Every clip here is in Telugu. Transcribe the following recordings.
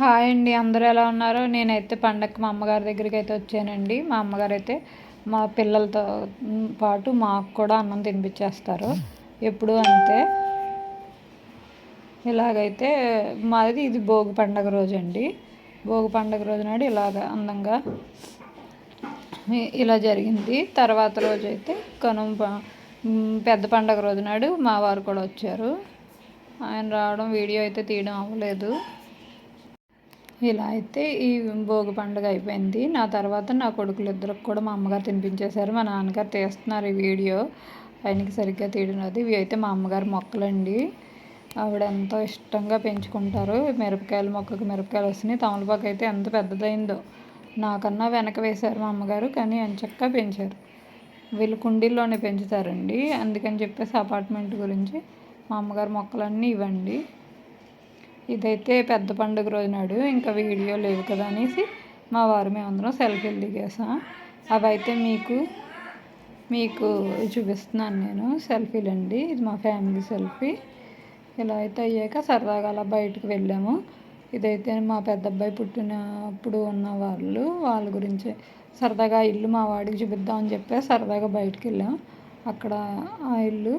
హాయ్ అండి అందరూ ఎలా ఉన్నారో? నేనైతే పండగకి మా అమ్మగారి దగ్గరికి అయితే వచ్చానండి. మా అమ్మగారు అయితే మా పిల్లలతో పాటు మాకు కూడా అన్నం తినిపించేస్తారు ఎప్పుడు అంతే. ఇలాగైతే మాది ఇది భోగి పండగ రోజు అండి భోగి పండగ రోజు నాడు ఇలాగ అందంగా ఇలా జరిగింది. తర్వాత రోజు అయితే కనుమ పెద్ద పండగ రోజు నాడు మా వారు కూడా వచ్చారు. ఆయన రావడం వీడియో అయితే తీయడం అవ్వలేదు. ఇలా అయితే ఈ భోగి పండుగ అయిపోయింది. నా తర్వాత నా కొడుకులు ఇద్దరికి కూడా మా అమ్మగారు తినిపించేశారు. మా నాన్నగారు తీస్తున్నారు ఈ వీడియో. ఆయనకి సరిగ్గా తీయడం అది ఇవి అయితే మా అమ్మగారు మొక్కలండి. ఆవిడ ఎంతో ఇష్టంగా పెంచుకుంటారు. మిరపకాయల మొక్కకి మిరపకాయలు వస్తున్నాయి. తమలపాకు అయితే ఎంత పెద్దదైందో నాకన్నా వెనక వేశారు మా అమ్మగారు కానీ ఎంచక్కా పెంచారు. వీళ్ళు కుండీల్లోనే పెంచుతారండి. అందుకని చెప్పేసి అపార్ట్మెంట్ గురించి మా అమ్మగారు మొక్కలన్నీ ఇవ్వండి. ఇదైతే పెద్ద పండుగ రోజు నాడు ఇంకా వీడియో లేవు కదా అనేసి మా వారు మేమందరం సెల్ఫీలు దిగేసాం. అవి అయితే మీకు మీకు చూపిస్తున్నాను నేను సెల్ఫీలు అండి. ఇది మా ఫ్యామిలీ సెల్ఫీ. ఇలా అయితే అయ్యాక సరదాగా అలా బయటకు వెళ్ళాము. ఇదైతే మా పెద్ద అబ్బాయి పుట్టినప్పుడు ఉన్న వాళ్ళు వాళ్ళ గురించి సరదాగా ఇల్లు మా వాడికి చూపిద్దామని చెప్పి సరదాగా బయటకు వెళ్ళాం. అక్కడ ఆ ఇల్లు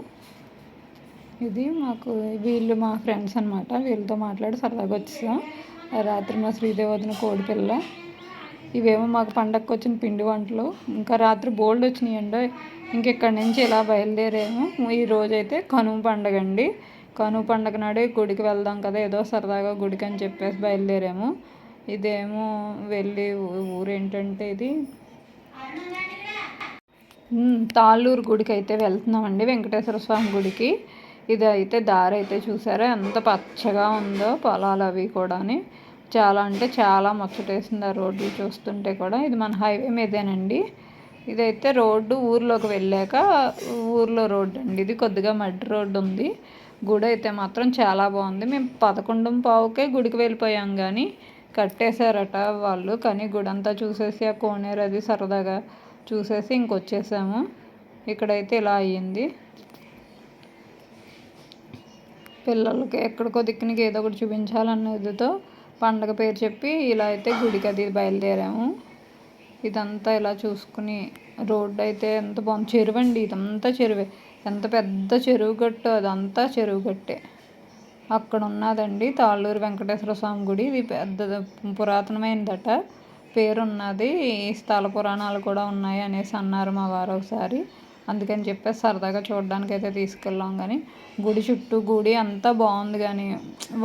ఇది మాకు వీళ్ళు మా ఫ్రెండ్స్ అనమాట వీళ్ళతో మాట్లాడి సరదాగా వచ్చేసాం. రాత్రి మా శ్రీదేవదిన కోడిపిల్ల ఇవేమో మాకు పండగకి వచ్చిన పిండి వంటలు. ఇంకా రాత్రి బోల్డ్ వచ్చినాయండి. ఇంకెక్కడి నుంచి ఇలా బయలుదేరాము. ఈ రోజైతే కనుమ పండగ అండి. కనుమ పండగ నాడే గుడికి వెళ్దాం కదా. ఏదో సరదాగా గుడికి అని చెప్పేసి బయలుదేరాము. ఇదేమో వెళ్ళి ఊరు ఏంటంటే ఇది తాళ్ళూరు గుడికి అయితే వెళ్తున్నామండి. వెంకటేశ్వర స్వామి గుడికి. ఇది అయితే దారి అయితే చూసారా? ఎంత పచ్చగా ఉందో పొలాలు అవి కూడాని. చాలా అంటే చాలా ముచ్చటేసింది ఆ రోడ్లు చూస్తుంటే కూడా. ఇది మన హైవే మీదేనండి. ఇదైతే రోడ్డు ఊర్లోకి వెళ్ళాక ఊర్లో రోడ్డు అండి. ఇది కొద్దిగా మడ్డి రోడ్డు ఉంది. గుడి అయితే మాత్రం చాలా బాగుంది. మేము పదకొండు పావుకే గుడికి వెళ్ళిపోయాం కానీ కట్టేశారట వాళ్ళు. కానీ గుడి అంతా చూసేసి ఆ కోనేరు అది సరదాగా చూసేసి ఇంకొచ్చేసాము. ఇక్కడైతే ఇలా అయ్యింది. పిల్లలకి ఎక్కడికో దిక్కునికి ఏదో ఒకటి చూపించాలనేదితో పండగ పేరు చెప్పి ఇలా అయితే గుడికి అది బయలుదేరాము. ఇదంతా ఇలా చూసుకుని రోడ్డు అయితే ఎంత బాగుంది. చెరువు అండి ఇదంతా చెరువే. ఎంత పెద్ద చెరువు గట్టు అదంతా చెరువు గట్టే. అక్కడ ఉన్నదండి తాళ్ళూరు వెంకటేశ్వర స్వామి గుడి. ఇది పెద్ద పురాతనమైనదట పేరున్నది స్థల పురాణాలు కూడా ఉన్నాయి అనేసి అన్నారు మా వారు ఒకసారి. అందుకని చెప్పేసి సరదాగా చూడడానికి అయితే తీసుకెళ్ళాం కానీ గుడి చుట్టూ గుడి అంతా బాగుంది కానీ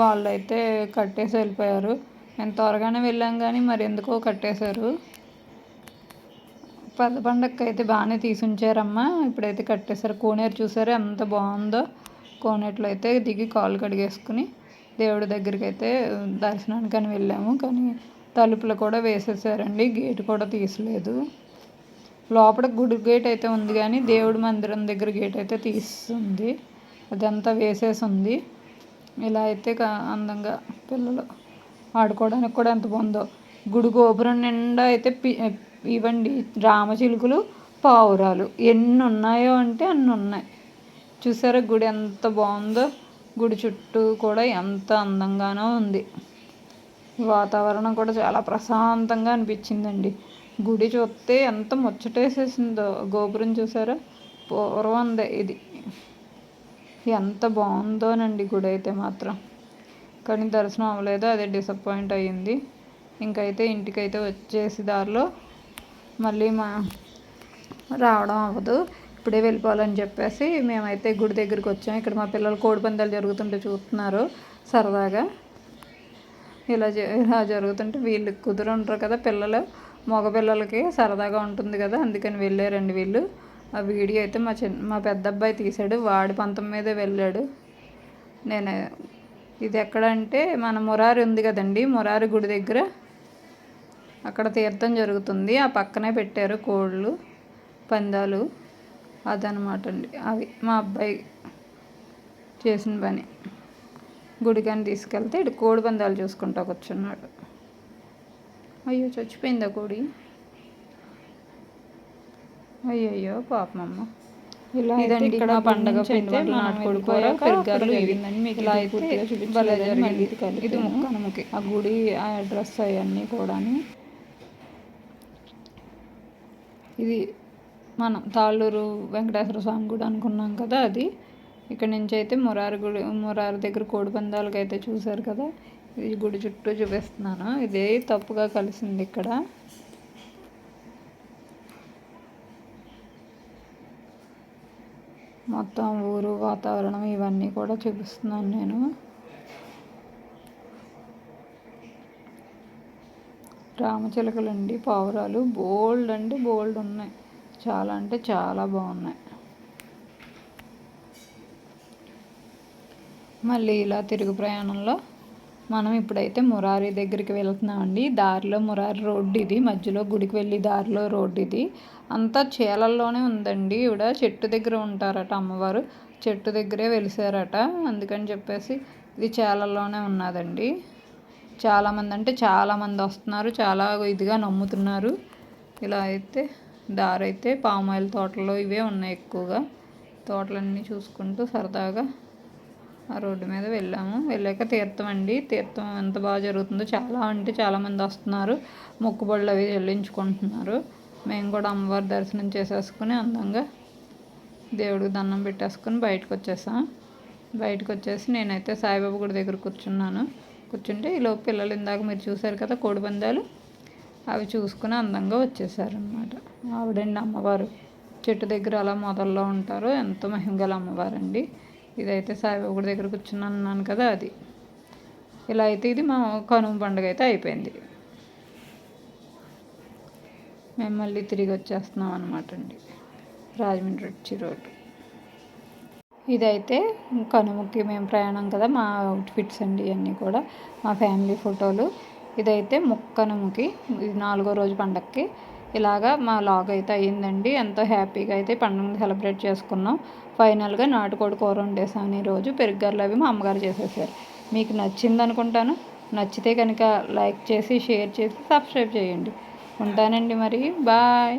వాళ్ళైతే కట్టేసి వెళ్ళిపోయారు. మేము త్వరగానే వెళ్ళాం కానీ మరి ఎందుకో కట్టేశారు. పెద్ద పండగకి అయితే బాగానే తీసుంచారమ్మా. ఇప్పుడైతే కట్టేశారు. కోనేరు చూసారా ఎంత బాగుందో? కోనేట్లో అయితే దిగి కాలు కడిగేసుకుని దేవుడి దగ్గరికి అయితే దర్శనానికి అని వెళ్ళాము. కానీ తలుపులు కూడా వేసేసారండి. గేట్ కూడా తీసలేదు. లోపల గుడి గేట్ అయితే ఉంది కానీ దేవుడి మందిరం దగ్గర గేట్ అయితే తీస్తుంది. అదంతా వేసేసి ఉంది. ఇలా అయితే అందంగా పిల్లలు ఆడుకోవడానికి కూడా ఎంత బాగుందో. గుడి గోపురం నిండా అయితే ఇవ్వండి రామచిలుకలు పావురాలు. ఎన్ని ఉన్నాయో అంటే అన్ని ఉన్నాయి. చూసారా గుడి ఎంత బాగుందో? గుడి చుట్టూ కూడా ఎంత అందంగానో ఉంది. వాతావరణం కూడా చాలా ప్రశాంతంగా అనిపించిందండి. గుడి చూస్తే ఎంత ముచ్చటేసేసిందో. గోపురం చూసారా? పూర్వందే ఇది. ఎంత బాగుందోనండి గుడి అయితే మాత్రం. కానీ దర్శనం అవ్వలేదు అదే డిసప్పాయింట్ అయ్యింది. ఇంకైతే ఇంటికైతే వచ్చేసి దారిలో మళ్ళీ మా రావడం అవ్వదు. ఇప్పుడే వెళ్ళిపోవాలని చెప్పేసి మేమైతే గుడి దగ్గరికి వచ్చాం. ఇక్కడ మా పిల్లలు కోడి పందాలు జరుగుతుంటే చూస్తున్నారు సరదాగా. ఇలా ఇలా జరుగుతుంటే వీళ్ళు కుదురుంటారు కదా పిల్లలు. మగపిల్లలకి సరదాగా ఉంటుంది కదా అందుకని వెళ్ళారండి వీళ్ళు. ఆ వీడియో అయితే మా చిన్న మా పెద్ద అబ్బాయి తీశాడు వాడి పంతం మీదే వెళ్ళాడు. నేను ఇది ఎక్కడంటే మన మురారి ఉంది కదండి మురారి గుడి దగ్గర. అక్కడ తీర్థం జరుగుతుంది ఆ పక్కనే పెట్టారు కోళ్ళు పందాలు అదనమాట అండి. అవి మా అబ్బాయి చేసిన పని. గుడికని తీసుకెళ్తే ఇటు కోడి పందాలు చూసుకుంటా కూర్చున్నాడు. అయ్యో చచ్చిపోయిందా కోడి అయ్యయ్యో పాపమమ్మ. ఇలా ఇదండి ఇక్కడ పండగ నాటుకోడి కూర. మీకు ఇలా ఇది అయితే. ముక్కనముకి ఆ గుడి ఆ అడ్రస్ అవన్నీ కూడాను. ఇది మనం తాళ్ళూరు వెంకటేశ్వర స్వామి గుడి అనుకున్నాం కదా అది. ఇక్కడ నుంచి అయితే మురారి గుడి మురారి దగ్గర కోడి పందాలకి అయితే చూశారు కదా. ఈ గుడి చుట్టూ చూపిస్తున్నాను. ఇదే తప్పుగా కలిసింది ఇక్కడ. మొత్తం ఊరు వాతావరణం ఇవన్నీ కూడా చూపిస్తున్నాను నేను. రామచిలకలండి పావురాలు. బోల్డ్ అంటే బోల్డ్ ఉన్నాయి. చాలా అంటే చాలా బాగున్నాయి. మళ్ళీ ఇలా తిరుగు ప్రయాణంలో మనం ఇప్పుడైతే మురారి దగ్గరికి వెళ్తున్నామండి. దారిలో మురారి రోడ్డు ఇది. మధ్యలో గుడికి వెళ్ళి దారిలో రోడ్డు ఇది. అంతా చీలల్లోనే ఉందండి. ఇవిడ చెట్టు దగ్గర ఉంటారట అమ్మవారు. చెట్టు దగ్గరే వెలిసారట. అందుకని చెప్పేసి ఇది చేలల్లోనే ఉన్నదండి. చాలామంది అంటే చాలామంది వస్తున్నారు. చాలా ఇదిగా నమ్ముతున్నారు. ఇలా అయితే దారి అయితే పామాయిల్ తోటలు ఇవే ఉన్నాయి ఎక్కువగా. తోటలన్నీ చూసుకుంటూ సరదాగా ఆ రోడ్డు మీద వెళ్ళాము. వెళ్ళాక తీర్థం అండి. తీర్థం ఎంత బాగా జరుగుతుందో చాలా అంటే చాలామంది వస్తున్నారు. మొక్కుబడులు అవి చెల్లించుకుంటున్నారు. మేము కూడా అమ్మవారి దర్శనం చేసేసుకుని అందంగా దేవుడికి దండం పెట్టేసుకుని బయటకు వచ్చేసాం. బయటకు వచ్చేసి నేనైతే సాయిబాబు గుడి దగ్గర కూర్చున్నాను. కూర్చుంటే ఈలోపు పిల్లలు ఇందాక మీరు చూశారు కదా కోడిపందాలు అవి చూసుకుని అందంగా వచ్చేసారనమాట ఆవిడండి అమ్మవారు. చెట్టు దగ్గర అలా మొదల్లో ఉంటారు. ఎంతో మహిమగల అమ్మవారండి. ఇదైతే సాయిబాబుడి దగ్గర కూర్చున్నాను అన్నాను కదా అది. ఇలా అయితే ఇది మా కనుమ పండుగ అయితే అయిపోయింది. మేము మళ్ళీ తిరిగి వచ్చేస్తున్నాం అనమాట అండి. రాజమండ్రి వచ్చి రోడ్డు. ఇదైతే కనుమకి మేము ప్రయాణం కదా మా అవుట్ఫిట్స్ అండి ఇవన్నీ కూడా మా ఫ్యామిలీ ఫోటోలు. ఇదైతే ముక్కనుముకి ఇది నాలుగో రోజు పండక్కి ఇలాగా మా లాగ్ అయితే అయ్యిందండి. ఎంతో హ్యాపీగా అయితే పండుగను సెలబ్రేట్ చేసుకున్నాం. ఫైనల్గా నాటుకోడి కూర వండేసాను ఈరోజు పెరుగర్లు అవి మా అమ్మగారు చేసేసారు. మీకు నచ్చింది అనుకుంటాను. నచ్చితే కనుక లైక్ చేసి షేర్ చేసి సబ్స్క్రైబ్ చేయండి. ఉంటానండి మరి. బాయ్.